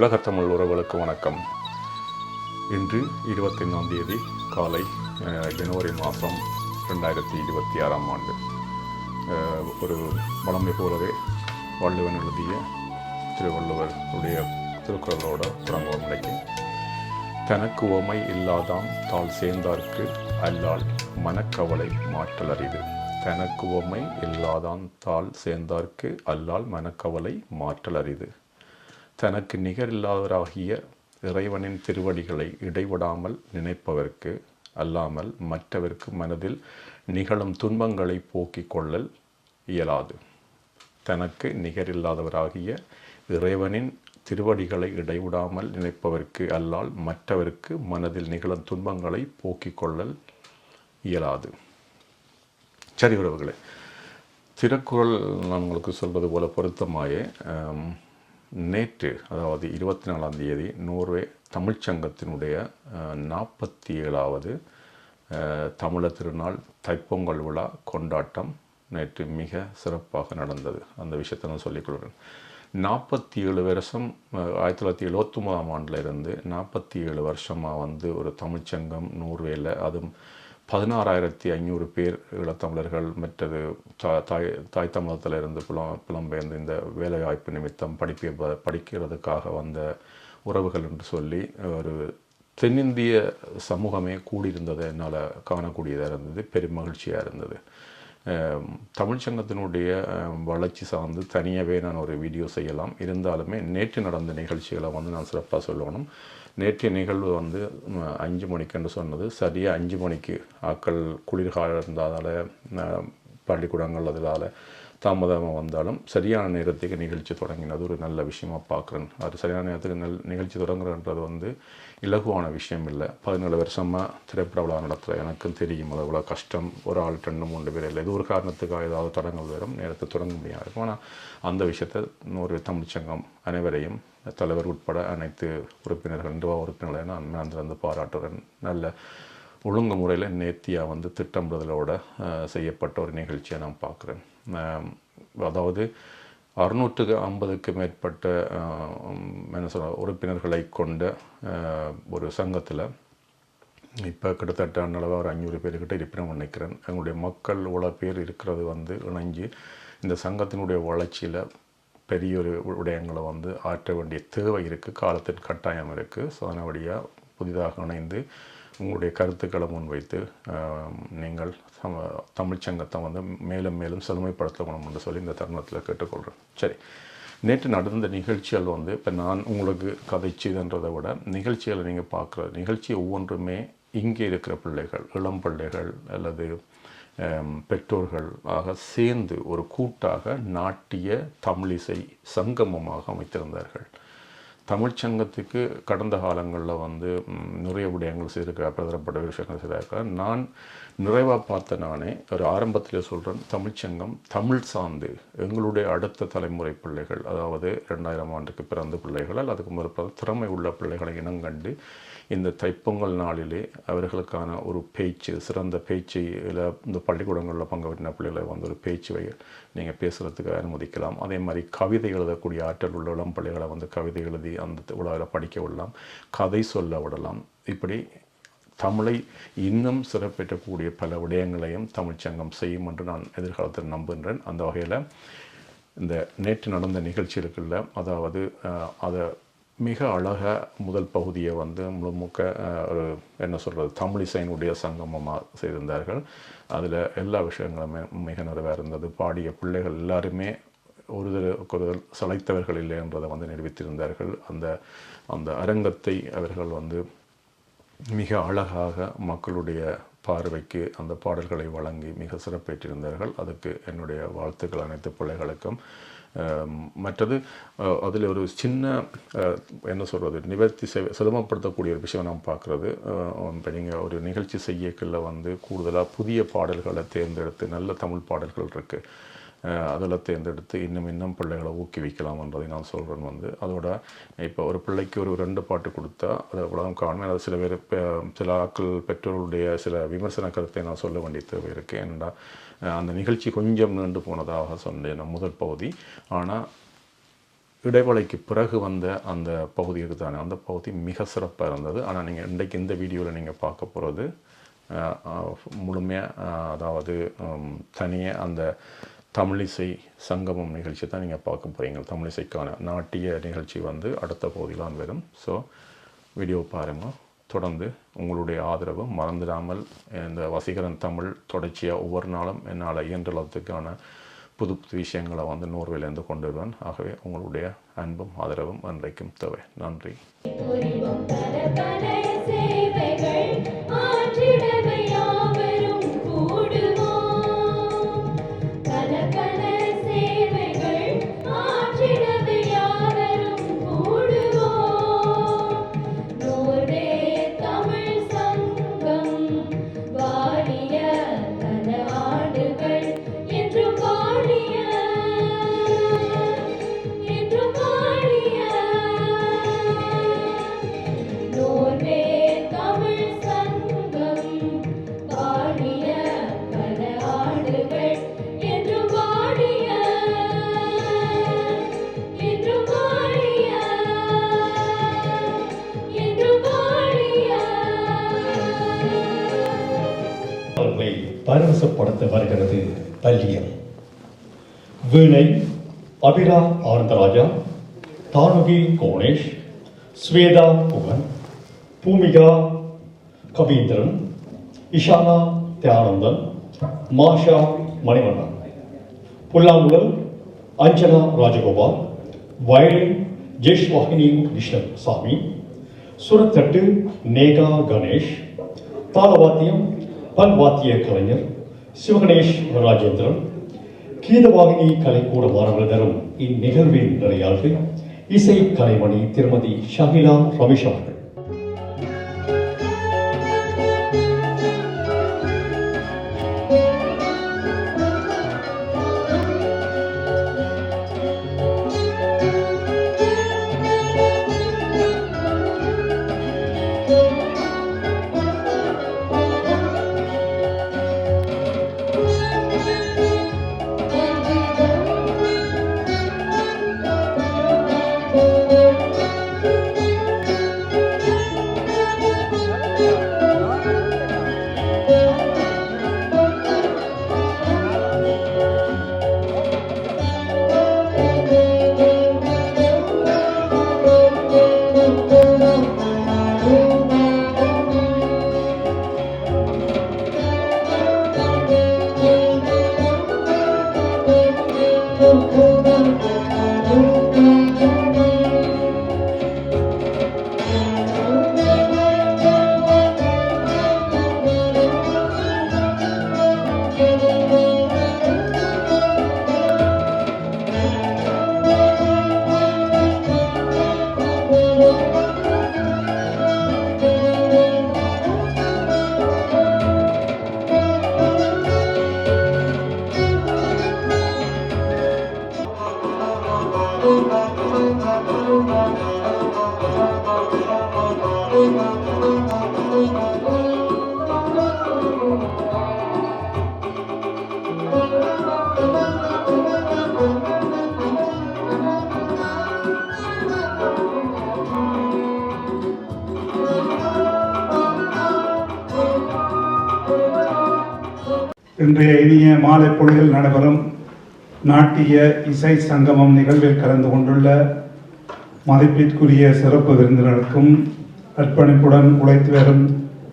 உலகத்தமிழ் உறவுகளுக்கு வணக்கம். இன்று இருபத்தைந்தாம் தேதி காலை ஜனவரி மாதம் ரெண்டாயிரத்தி இருபத்தி ஆறாம் ஆண்டு ஒரு வளமை போலவே வள்ளுவன் எழுதிய திருவள்ளுவர் உடைய திருக்குறளோட தொடங்குவோம் நிலைக்கு தனக்கு உவமை இல்லாதாம் தாள் சேர்ந்தார்க்கு அல்லால் மனக்கவலை மாற்றல் அறிவு தனக்கு உவமை இல்லாதான் தாள் சேர்ந்தார்க்கு அல்லால் மனக்கவலை மாற்றல் அரிது தனக்கு நிகரில்லாதவராகிய இறைவனின் திருவடிகளை இடைவிடாமல் நினைப்பவர்க்கு அல்லாமல் மற்றவர்க்கு மனதில் நிகழும் துன்பங்களை போக்கிக் கொள்ளல் இயலாது. தனக்கு நிகரில்லாதவராகிய இறைவனின் திருவடிகளை இடைவிடாமல் நினைப்பவர்க்கு அல்லால் மற்றவர்க்கு மனதில் நிகழும் துன்பங்களை போக்கிக் கொள்ளல் இயலாது. சரி உறவுகளே திருக்குறள் நான் உங்களுக்கு சொல்வது போல பொருத்தமாயே. நேற்று அதாவது இருபத்தி நாலாம் தேதி நோர்வே தமிழ்ச்சங்கத்தினுடைய நாற்பத்தி ஏழாவது தமிழர் திருநாள் தைப்பொங்கல் விழா கொண்டாட்டம் நேற்று மிக சிறப்பாக நடந்தது. அந்த விஷயத்தை நான் சொல்லிக்கொள்கிறேன் நாற்பத்தி ஏழு வருஷம் ஆயிரத்தி தொள்ளாயிரத்தி எழுபத்தொம்பதாம் ஆண்டில் இருந்து நாற்பத்தி ஏழு வருஷமாக வந்து ஒரு தமிழ்ச்சங்கம் நூறுவேல அதுவும் பதினாறாயிரத்தி ஐநூறு பேர் ஈழத்தமிழர்கள் மற்றது தாய் தாய் தமிழகத்தில் இருந்து புலம் புலம்பெயர்ந்து இந்த வேலைவாய்ப்பு நிமித்தம் படிப்ப படிக்கிறதுக்காக வந்த உறவுகள் என்று சொல்லி ஒரு தென்னிந்திய சமூகமே கூடியிருந்ததை என்னால் காணக்கூடியதாக இருந்தது பெரும் மகிழ்ச்சியாக இருந்தது. அஹ், தமிழ்ச்சங்கத்தினுடைய வளர்ச்சி சார்ந்து தனியாகவே நான் ஒரு வீடியோ செய்யலாம். இருந்தாலுமே நேற்று நடந்த நிகழ்ச்சிகளை வந்து நான் சிறப்பாக சொல்லணும். நேற்றைய நிகழ்வு வந்து அஞ்சு மணிக்குன்னு சொன்னது. சரியாக அஞ்சு மணிக்கு ஆக்கள் குளிர்காலம் இருந்ததால் பள்ளிக்கூடங்கள் அதனால் தாமதமாக வந்தாலும் சரியான நேரத்துக்கு நிகழ்ச்சி தொடங்கினது. ஒரு நல்ல விஷயமாக பார்க்குறேன். அது சரியான நேரத்துக்கு நல் நிகழ்ச்சி தொடங்குறன்றது வந்து இலகுவான விஷயம் இல்லை பதினேழு வருஷமாக திரைப்பட விழா நடத்துகிற எனக்கும் தெரியும். அது அவ்வளோ கஷ்டம். ஒரு ஆள் ரெண்டு மூன்று பேர் இல்லை. இது ஒரு காரணத்துக்காக ஏதாவது தடங்கள் வரும். நேரத்தை தொடங்க முடியாது. இருக்கும் ஆனால் அந்த விஷயத்தை ஒரு தமிழ்ச்சங்கம் அனைவரையும் தலைவர் உட்பட அனைத்து உறுப்பினர்கள் நிர்வாக உறுப்பினர்களை நான் மேந்திருந்து பாராட்டுறேன். நல்ல ஒழுங்கு முறையில் நேர்த்தியாக வந்து திட்டமிடுதலோட செய்யப்பட்ட ஒரு நிகழ்ச்சியை நான் பார்க்குறேன். அதாவது அறுநூற்றுக்கு ஐம்பதுக்கு மேற்பட்ட என்ன சொல்ல உறுப்பினர்களை கொண்ட ஒரு சங்கத்தில் இப்போ கிட்டத்தட்ட அளவாக ஒரு அஞ்சூறு பேர்கிட்ட இருப்பிடம் நினைக்கிறேன் எங்களுடைய மக்கள் இவ்வளோ பேர் இருக்கிறது வந்து இணைஞ்சு இந்த சங்கத்தினுடைய வளர்ச்சியில் பெரிய ஒரு விடயங்களை வந்து ஆற்ற வேண்டிய தேவை இருக்குது காலத்தின் கட்டாயம் இருக்குது ஸோ அதனபடியாக புதிதாக இணைந்து உங்களுடைய கருத்துக்களை முன்வைத்து நீங்கள் சம தமிழ்ச்சங்கத்தை வந்து மேலும் மேலும் செழுமைப்படுத்தணும் என்று சொல்லி இந்த தருணத்தில் கேட்டுக்கொள்கிறேன் சரி. நேற்று நடந்த நிகழ்ச்சிகள் வந்து இப்போ நான் உங்களுக்கு கதைச்சுதுன்றதை விட நிகழ்ச்சிகளை நீங்கள் பார்க்குற நிகழ்ச்சி ஒவ்வொன்றுமே இங்கே இருக்கிற பிள்ளைகள் இளம் பிள்ளைகள் அல்லது பெற்றோர்கள் ஆக சேர்ந்து ஒரு கூட்டாக நாட்டிய தமிழிசை சங்கமமாக அமைத்திருந்தார்கள். தமிழ்ச்சங்கத்துக்கு கடந்த காலங்களில் வந்து நிறைய விடயங்கள் செய்திருக்கிறார் பிரதரப்பட்ட விஷயங்கள் செய்திருக்கிறார் நான் நிறைவாக பார்த்த நானே ஒரு ஆரம்பத்தில் சொல்கிறேன் தமிழ்ச்சங்கம் தமிழ் சார்ந்து எங்களுடைய அடுத்த தலைமுறை பிள்ளைகள் அதாவது ரெண்டாயிரம் ஆண்டுக்கு பிறந்த பிள்ளைகள் அதுக்கு முதல் திறமை உள்ள பிள்ளைகளை இனங்கண்டு இந்த தைப்பொங்கல் நாளிலே அவர்களுக்கான ஒரு பேச்சு சிறந்த பேச்சு இல்லை இந்த பள்ளிக்கூடங்களில் பங்கு பெற்றின பிள்ளைகளை வந்து ஒரு பேச்சு வை நீங்கள் பேசுகிறதுக்கு அனுமதிக்கலாம். அதே மாதிரி கவிதை எழுதக்கூடிய ஆற்றல் உள்ள இளம் பிள்ளைகளை வந்து கவிதை எழுதி அந்த உலகில் படிக்க விடலாம். கதை சொல்ல விடலாம். இப்படி தமிழை இன்னும் சிறப்பேற்றக்கூடிய பல விடயங்களையும் தமிழ்ச்சங்கம் செய்யும் என்று நான் எதிர்காலத்தில் நம்புகின்றேன். அந்த வகையில் இந்த நேற்று நடந்த நிகழ்ச்சிகளுக்குள்ள அதாவது அதை மிக அழகாக முதல் பகுதியை வந்து முழுமுக்க ஒரு என்ன சொல்கிறது தமிழிசையினுடைய சங்கமமாக செய்திருந்தார்கள். அதில் எல்லா விஷயங்களுமே மிக நிறைவாக இருந்தது. பாடிய பிள்ளைகள் எல்லாருமே ஒருதலுக்கு ஒருதல் சளைத்தவர்கள் இல்லை என்றதை வந்து நிரூபித்திருந்தார்கள். அந்த அந்த அரங்கத்தை அவர்கள் வந்து மிக அழகாக மக்களுடைய பார்வைக்கு அந்த பாடல்களை வழங்கி மிக சிறப்பேற்றிருந்தார்கள். அதுக்கு என்னுடைய வாழ்த்துக்கள் அனைத்து பிள்ளைகளுக்கும். மற்றது அதில் ஒரு சின்ன என்ன சொல்கிறது நிவர்த்தி செய் சிரமப்படுத்தக்கூடிய ஒரு விஷயம் நாம் பார்க்குறது. இப்போ நீங்கள் ஒரு நிகழ்ச்சி செய்யக்கில் வந்து கூடுதலாக புதிய பாடல்களை தேர்ந்தெடுத்து நல்ல தமிழ் பாடல்கள் இருக்குது அதில் தேர்ந்தெடுத்து இன்னும் இன்னும் பிள்ளைகளை ஊக்குவிக்கலாம் என்றதை நான் சொல்கிறேன் வந்து. அதோட இப்போ ஒரு பிள்ளைக்கு ஒரு ரெண்டு பாட்டு கொடுத்தா அதை உலகம் காணும் அது சில பேர் சில ஆக்கள் பெற்றோருடைய சில விமர்சன கருத்தை நான் சொல்ல வேண்டிய தேவை இருக்குது ஏன்னா அந்த நிகழ்ச்சி கொஞ்சம் நீண்டு போனதாக சொன்னேன் முதல் பகுதி. ஆனால் இடைவெளிக்கு பிறகு வந்த அந்த பகுதி இருக்குதானே அந்த பகுதி மிக சிறப்பாக இருந்தது. ஆனால் நீங்கள் இன்றைக்கு இந்த வீடியோவில் நீங்கள் பார்க்க போகிறது முழுமையாக அதாவது தனியாக அந்த தமிழிசை சங்கமம் நிகழ்ச்சி தான் நீங்கள் பார்க்க போகிறீங்க தமிழிசைக்கான நாட்டிய நிகழ்ச்சி வந்து அடுத்த பகுதியிலாம் வரும். ஸோ வீடியோ பாருங்கள் தொடர்ந்து உங்களுடைய ஆதரவு மறந்துடாமல் இந்த வசீகரன் தமிழ் தொடர்ச்சியாக ஒவ்வொரு நாளும் என்னால் இயன்றளத்துக்கான புது புது விஷயங்களை வந்து நோர்வேலேருந்து கொண்டு வருவேன். ஆகவே உங்களுடைய அன்பும் ஆதரவும் அன்றைக்கும் தேவை. நன்றி. பரவசப்படுத்த வருகிறது பல்லியம் வீணை அபிரா ஆனந்தராஜா தானுகி கோணேஷ் ஸ்வேதா புகன் பூமிகா கவீந்திரன் இஷானா தியானந்தன் மாஷா மணிவண்ணன் புல்லாங்குழல் அஞ்சனா ராஜகோபால் வயலின் ஜெஷ்வாகினி கிருஷ்ணசாமி சுரத்தட்டு நேகா கணேஷ் தாளவாத்தியம் பல்வாத்திய கலைஞர் சிவகணேஷ் ராஜேந்திரன் கீதவாகினி கலைக்கூட மாணவர்களும் இந்நிகழ்வின் நிறையாளர்கள் இசை கலைமணி திருமதி ஷகிலா ரமேஷ் அவர்கள். இன்றைய இனிய மாலை பொழுதில் நடைபெறும் நாட்டிய இசை சங்கமம் நிகழ்வில் கலந்து கொண்டுள்ள மதிப்பிற்குரிய சிறப்பு விருந்தினருக்கும் அர்ப்பணிப்புடன் உழைத்து வரும்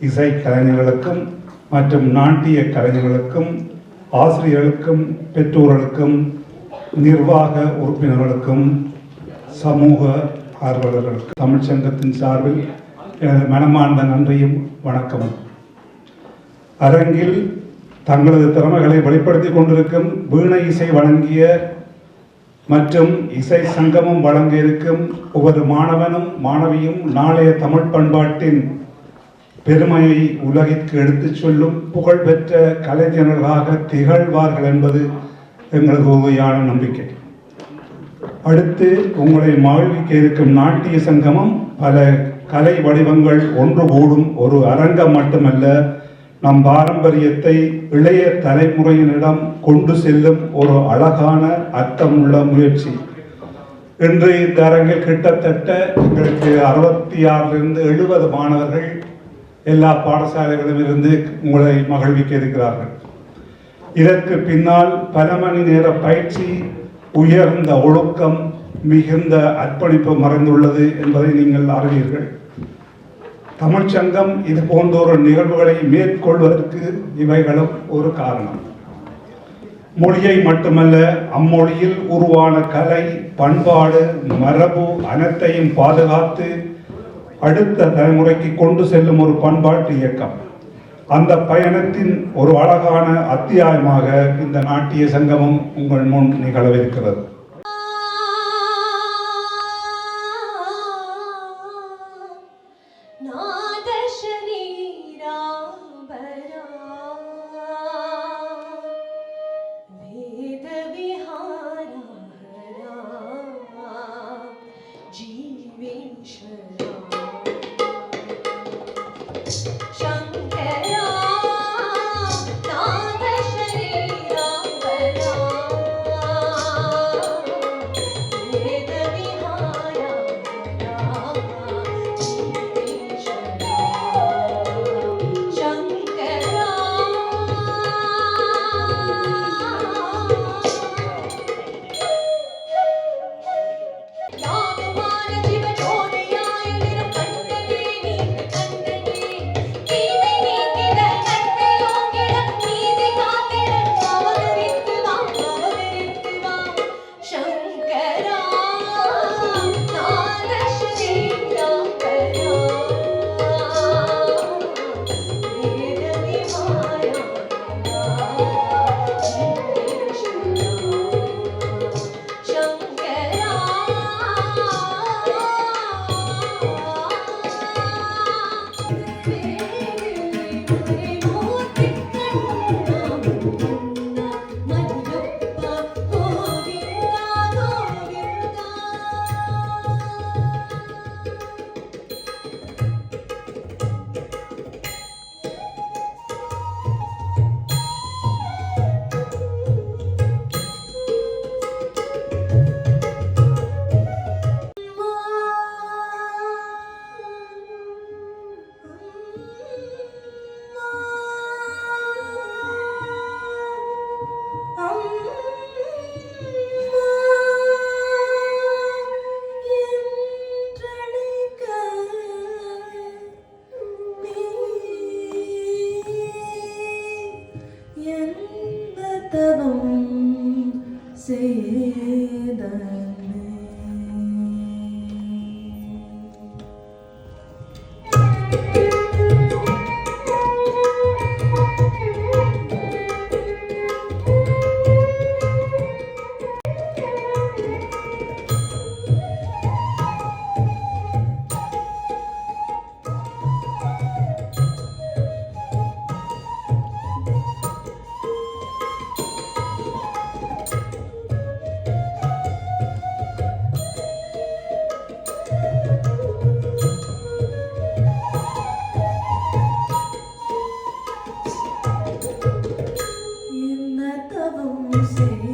இசை கலைஞர்களுக்கும் மற்றும் நாட்டிய கலைஞர்களுக்கும் ஆசிரியர்களுக்கும் பெற்றோர்களுக்கும் நிர்வாக உறுப்பினர்களுக்கும் சமூக ஆர்வலர்களுக்கும் தமிழ்ச்சங்கத்தின் சார்பில் எனது மனமார்ந்த நன்றியும் வணக்கமும். அரங்கில் தங்களது திறமைகளை வெளிப்படுத்திக் கொண்டிருக்கும் வீணை இசை வழங்கிய மற்றும் இசை சங்கமம் வழங்க இருக்கும் ஒவ்வொரு மாணவனும் மாணவியும் நாளைய தமிழ் பண்பாட்டின் பெருமையை உலகிற்கு எடுத்துச் சொல்லும் புகழ்பெற்ற கலைஞர்களாக திகழ்வார்கள் என்பது எங்களது உறுதியான நம்பிக்கை. அடுத்து உங்களை மகிழ்விக்க இருக்கும் நாட்டிய சங்கமம் பல கலை வடிவங்கள் ஒன்று கூடும் ஒரு அரங்கம் மட்டுமல்ல நம் பாரம்பரியத்தை இளைய தலைமுறையினிடம் கொண்டு செல்லும் ஒரு அழகான அர்த்தமுள்ள முயற்சி. இன்று இந்த அரங்கில் கிட்டத்தட்ட எங்களுக்கு அறுபத்தி ஆறிலிருந்து எழுபது மாணவர்கள் எல்லா பாடசாலைகளிலும் இருந்து உங்களை மகிழ்விக்க இருக்கிறார்கள். இதற்கு பின்னால் பல மணி நேர பயிற்சி உயர்ந்த ஒழுக்கம் மிகுந்த அர்ப்பணிப்பு மறைந்துள்ளது என்பதை நீங்கள் அறிவீர்கள். தமிழ்ச்சங்கம் இது போன்ற ஒரு நிகழ்வுகளை மேற்கொள்வதற்கு இவைகளும் ஒரு காரணம். மொழியை மட்டுமல்ல அம்மொழியில் உருவான கலை பண்பாடு மரபு அனைத்தையும் பாதுகாத்து அடுத்த தலைமுறைக்கு கொண்டு செல்லும் ஒரு பண்பாட்டு இயக்கம். அந்த பயணத்தின் ஒரு அழகான அத்தியாயமாக இந்த நாட்டிய சங்கமம் உங்கள் முன் நிகழவிருக்கிறது. say